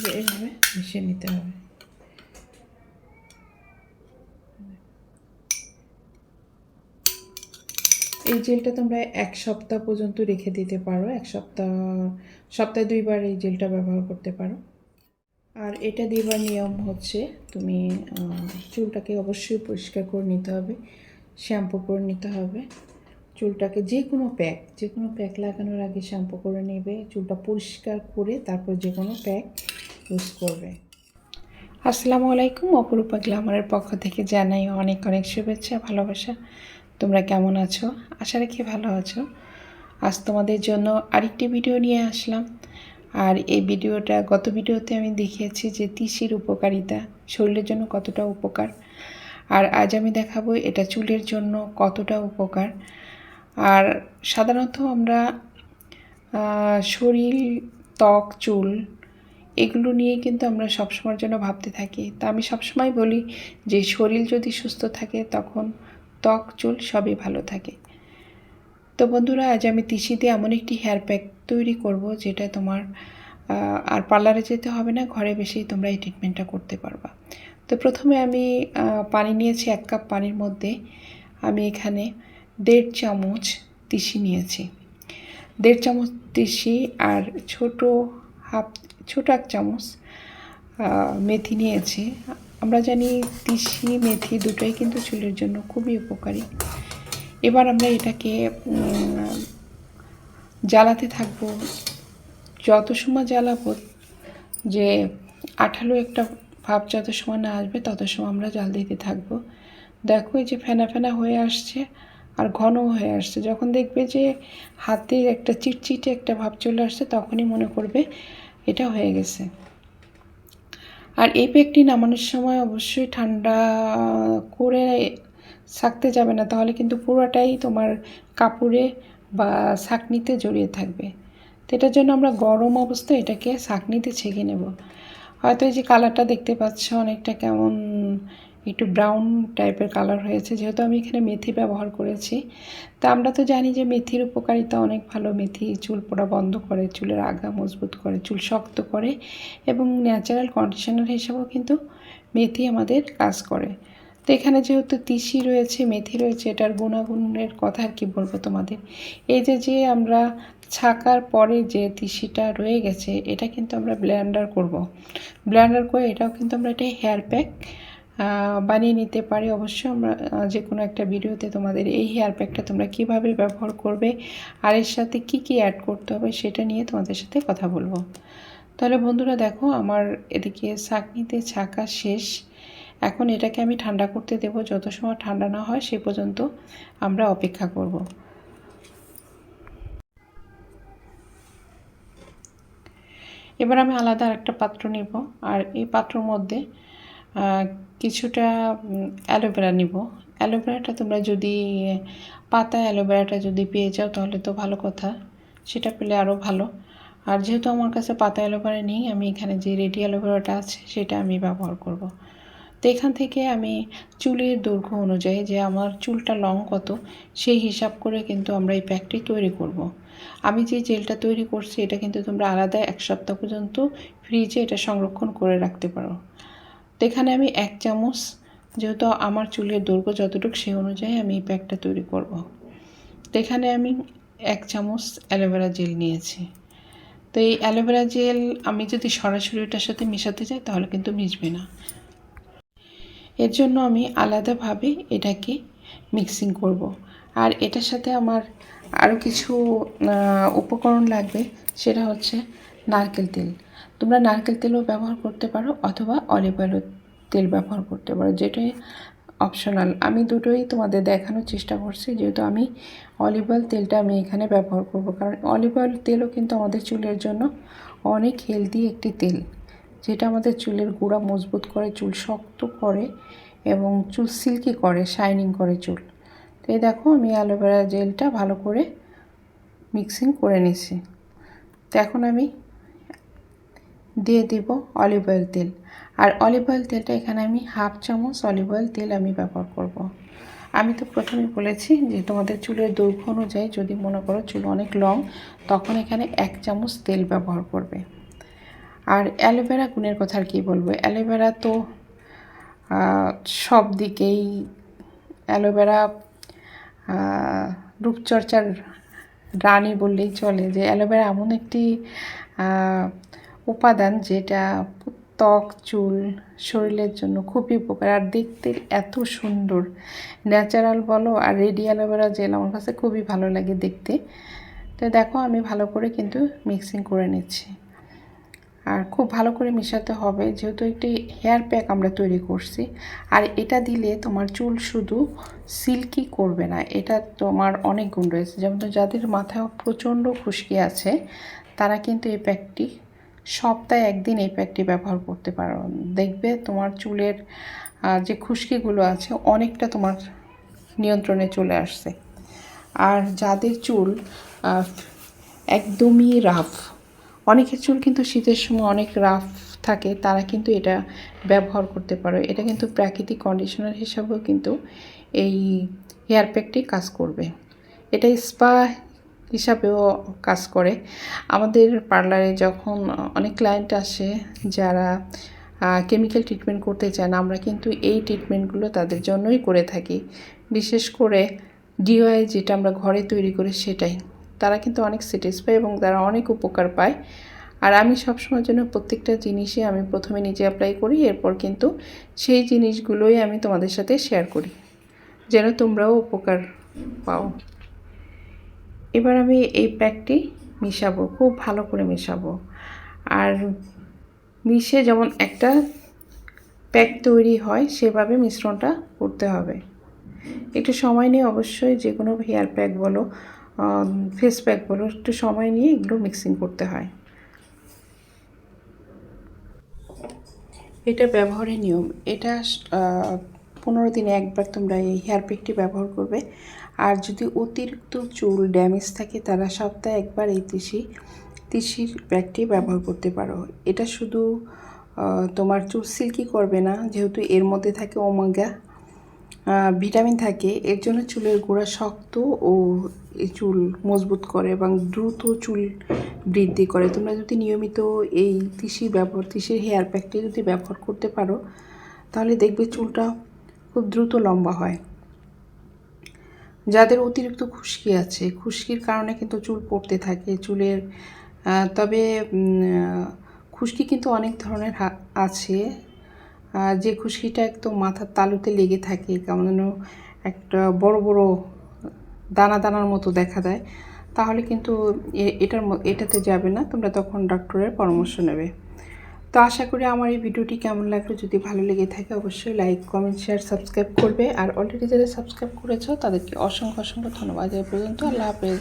যে মিশিয়ে নিতে হবে এই জেলটা তোমরা এক সপ্তাহ পর্যন্ত রেখে দিতে পারো, এক সপ্তাহ, সপ্তাহে দুইবার এই জেলটা ব্যবহার করতে পারো। আর এটা দেবার নিয়ম হচ্ছে, তুমি চুলটাকে অবশ্যই পরিষ্কার করে নিতে হবে, শ্যাম্পু করে নিতে হবে। চুলটাকে যে কোনো প্যাক, যে কোনো প্যাক লাগানোর আগে শ্যাম্পু করে নেবে, চুলটা পরিষ্কার করে তারপর যে কোনো প্যাক ইউজ করবে। আসসালামু আলাইকুম, অপরূপা গ্লামারের পক্ষ থেকে জানাই অনেক অনেক শুভেচ্ছা, ভালোবাসা। তোমরা কেমন আছো? আশা রাখি ভালো আছো। আজ তোমাদের জন্য আরেকটি ভিডিও নিয়ে আসলাম। আর এই ভিডিওটা, গত ভিডিওতে আমি দেখিয়েছি যে তিসির উপকারিতা, শরীরের জন্য কতটা উপকার। আর আজ আমি দেখাবো এটা চুলের জন্য কতটা উপকার। আর সাধারণত আমরা শরীর, ত্বক, চুল এগুলো নিয়ে কিন্তু আমরা সবসময়ের জন্য ভাবতে থাকি। তা আমি সবসময় বলি যে শরীর যদি সুস্থ থাকে তখন ত্বক, চুল সবই ভালো থাকে। তো বন্ধুরা, আজ আমি তিসি দিয়ে এমন একটি হেয়ার প্যাক তৈরি করব যেটা তোমার আর পার্লারে যেতে হবে না, ঘরে বসেই তোমরা এই ট্রিটমেন্টটা করতে পারবা। তো প্রথমে আমি পানি নিয়েছি এক কাপ পানির মধ্যে। আমি এখানে দেড় চামচ তিসি নিয়েছি। দেড় চামচ তিসি আর ছোট হাফ, ছোট এক চামচ মেথি নিয়েছি। আমরা জানি তিসি, মেথি দুটোই কিন্তু চুলের জন্য খুবই উপকারী। এবার আমরা এটাকে জ্বালাতে থাকব। যত সময় জ্বালাবো যে আঠালো একটা ভাব যত সময় না আসবে তত সময় আমরা জাল দিতে থাকব। দেখো এই যে ফেনা ফেনা হয়ে আসছে। আর ঘন হয়ে আসছে। যখন দেখবে যে হাতের একটা চিটচিটে একটা ভাব চলে আসছে, তখনই মনে করবে এটা হয়ে গেছে। আর এই প্যাকটি নামানোর সময় অবশ্যই ঠান্ডা করে থাকতে যাবে না, তাহলে কিন্তু পুরোটাই তোমার কাপড়ে বা ছাঁকনিতে জড়িয়ে থাকবে। তো এটার জন্য আমরা গরম অবস্থায় এটাকে ছাঁকনিতে ছেঁকে নেব। হয়তো এই যে কালারটা দেখতে পাচ্ছ, অনেকটা কেমন একটু ব্রাউন টাইপের কালার হয়েছে, যেহেতু আমি এখানে মেথি ব্যবহার করেছি। তা আমরা তো জানি যে মেথির উপকারিতা অনেক ভালো। মেথি চুল পোড়া বন্ধ করে, চুলের আগা মজবুত করে, চুল শক্ত করে এবং ন্যাচারাল কন্ডিশনার হিসেবেও কিন্তু মেথি আমাদের কাজ করে। তো এখানে যেহেতু তিসি রয়েছে, মেথি রয়েছে, এটার গুণাগুণের কথা আর কি বলব তোমাদের? এই যে যে আমরা ছাকার পরে যে তিসিটা রয়ে গেছে, এটা কিন্তু আমরা ব্লেন্ডার করব। ব্লেন্ডার করে এটাও কিন্তু আমরা এটা হেয়ার প্যাক বানিয়ে নিতে পারি, অবশ্যই আমরা যে কোনো একটা ভিডিওতে তোমাদের এই হেয়ার প্যাকটা তোমরা কীভাবে ব্যবহার করবে আর এর সাথে কি কি অ্যাড করতে হবে সেটা নিয়ে তোমাদের সাথে কথা বলব। তাহলে বন্ধুরা দেখো, আমার এদিকে ছাঁকনিতে ছাকা শেষ। এখন এটাকে আমি ঠান্ডা করতে দেব, যত সময় ঠান্ডা না হয় সে পর্যন্ত আমরা অপেক্ষা করব। এবার আমি আলাদা একটা পাত্র নিব, আর এই পাত্রর মধ্যে কিছুটা অ্যালোভেরা নিব অ্যালোভেরাটা তোমরা যদি পাতা অ্যালোভেরাটা যদি পেয়ে যাও তাহলে তো ভালো কথা, সেটা পেলে আরও ভালো আর যেহেতু আমার কাছে পাতা অ্যালোভেরা নেই, আমি এখানে যে রেডি অ্যালোভেরাটা আছে সেটা আমি ব্যবহার করব। তো এখান থেকে আমি চুলের দৈর্ঘ্য অনুযায়ী যে আমার চুলটা লং কত, সেই হিসাব করে কিন্তু আমরা এই প্যাকটি তৈরি করব। আমি যে জেলটা তৈরি করছি, এটা কিন্তু তোমরা আলাদা এক সপ্তাহ পর্যন্ত ফ্রিজে এটা সংরক্ষণ করে রাখতে পারো তো এখানে আমি এক চামচ, যেহেতু আমার চুলের দৈর্ঘ্য যতটুকু সেই অনুযায়ী আমি এই প্যাকটা তৈরি করব। তো এখানে আমি এক চামচ অ্যালোভেরা জেল নিয়েছি তো এই অ্যালোভেরা জেল আমি যদি সরাসরি ওটার সাথে মেশাতে যাই তাহলে কিন্তু মিশবে না এর জন্য আমি আলাদাভাবে এটাকে মিক্সিং করব। আর এটার সাথে আমার আরও কিছু উপকরণ লাগবে, সেটা হচ্ছে নারকেল তেল তোমরা নারকেল তেলও ব্যবহার করতে পারো অথবা অলিভ অয়েলও তেল ব্যবহার করতে পারো, যেটাই অপশনাল আমি দুটোই তোমাদের দেখানোর চেষ্টা করছি, যেহেতু আমি অলিভ অয়েল তেলটা আমি এখানে ব্যবহার করব, কারণ অলিভ অয়েল তেলও কিন্তু আমাদের চুলের জন্য অনেক হেলদি একটি তেল, যেটা আমাদের চুলের গোড়া মজবুত করে, চুল শক্ত করে এবং চুল সিল্কি করে শাইনিং করে চুল। তো এই দেখো আমি অ্যালোভেরা জেলটা ভালো করে মিক্সিং করে নিছি তো এখন আমি দিয়ে দিব অলিভ অয়েল তেল। আর অলিভ অয়েল তেলটা এখানে আমি হাফ চামচ অলিভ অয়েল তেল আমি ব্যবহার করব। আমি তো প্রথমে বলেছি যে তোমাদের চুলের দৈর্ঘ্য অনুযায়ী যদি মনে করো চুল অনেক লং তখন এখানে এক চামচ তেল ব্যবহার করবে। আর অ্যালোভেরা গুণের কথা আর কী বলব? অ্যালোভেরা তো সব দিকেই অ্যালোভেরা রূপচর্চার রানী বললেই চলে যে অ্যালোভেরা এমন একটি উপাদান যেটা ত্বক, চুল, শরীরের জন্য খুবই উপকার। আর দেখতে এত সুন্দর। ন্যাচারাল বলো আর রেডি অ্যালোভেরা জেল আমার কাছে খুবই ভালো লাগে দেখতে। তো দেখো আমি ভালো করে কিন্তু মিক্সিং করে নিচ্ছি। আর খুব ভালো করে মেশাতে হবে যেহেতু একটি হেয়ার প্যাক আমরা তৈরি করছি। আর এটা দিলে তোমার চুল শুধু সিল্কি করবে না, এটা তোমার অনেক গুণ রয়েছে। যেমন যাদের মাথায় প্রচণ্ড খুশকি আছে, তারা কিন্তু এই প্যাকটি সপ্তাহে একদিন এই প্যাকটি ব্যবহার করতে পারো। দেখবে তোমার চুলের যে খুশকিগুলো আছে অনেকটা তোমার নিয়ন্ত্রণে চলে আসছে। আর যাদের চুল একদমই রাফ, অনেকের চুল কিন্তু শীতের সময় অনেক রাফ থাকে, তারা কিন্তু এটা ব্যবহার করতে পারো। এটা কিন্তু প্রাকৃতিক কন্ডিশনার হিসাবেও কিন্তু এই হেয়ার প্যাকটি কাজ করবে। এটা স্পা হিসাবেও কাজ করে। আমাদের পার্লারে যখন অনেক ক্লায়েন্ট আসে যারা কেমিক্যাল ট্রিটমেন্ট করতে চান, আমরা কিন্তু এই ট্রিটমেন্টগুলো তাদের জন্যই করে থাকি। বিশেষ করে ডিওয়াই যেটা আমরা ঘরে তৈরি করি সেটাই। তারা কিন্তু অনেক স্যাটিসফাই এবং তারা অনেক উপকার পায়। আর আমি সবসময়ের জন্য প্রত্যেকটা জিনিসই আমি প্রথমে নিজে অ্যাপ্লাই করি, এরপর কিন্তু সেই জিনিসগুলোই আমি তোমাদের সাথে শেয়ার করি। যেন তোমরাও উপকার পাও। এবার আমি এই প্যাকটি মিশাবো, খুব ভালো করে মেশাবো। আর মিশে যেমন একটা প্যাক তৈরি হয়, সেভাবে মিশ্রণটা করতে হবে। একটু সময় নিয়ে অবশ্যই যে কোনো হেয়ার প্যাক বলো ফেস প্যাক বলো, একটু সময় নিয়ে এগুলো মিক্সিং করতে হয়। এটা ব্যবহারের নিয়ম। এটা পনেরো দিনে একবার তোমরা এই হেয়ার প্যাকটি ব্যবহার করবে। আর যদি অতিরিক্ত চুল ড্যামেজ থাকে, তারা সপ্তাহে একবার এই তিসি, তিসির প্যাকটি ব্যবহার করতে পারো। এটা শুধু তোমার চুল সিল্কি করবে না, যেহেতু এর মধ্যে থাকে ওমেগা ভিটামিন থাকে। এর জন্য চুলের গোড়া শক্ত ও চুল মজবুত করে এবং দ্রুত চুল বৃদ্ধি করে। তোমরা যদি নিয়মিত এই তিসি ব্যবহার, তিসির হেয়ার প্যাকটি যদি ব্যবহার করতে পারো, তাহলে দেখবে চুলটা খুব দ্রুত লম্বা হয়। যাদের অতিরিক্ত খুশকি আছে, খুশকির কারণে কিন্তু চুল পড়তে থাকে, চুলের তবে খুশকি কিন্তু অনেক ধরনের আছে। যে খুশকিটা একদম মাথার তালুতে লেগে থাকে, কেমন যেন একটা বড় বড় দানা দানার মতো দেখা দেয়, তাহলে কিন্তু এটার এটাতে যাবে না, তোমরা তখন ডক্টরের পরামর্শ নেবে। তো আশা করি আমার এই ভিডিওটি কেমন লাগল যদি ভালো লেগে থাকে অবশ্যই লাইক, কমেন্ট শেয়ার সাবস্ক্রাইব করবে। আর অলরেডি যারা সাবস্ক্রাইব করেছ, তাদেরকে অসংখ্য অসংখ্য ধন্যবাদ। এ পর্যন্ত আল্লাহ হাফেজ।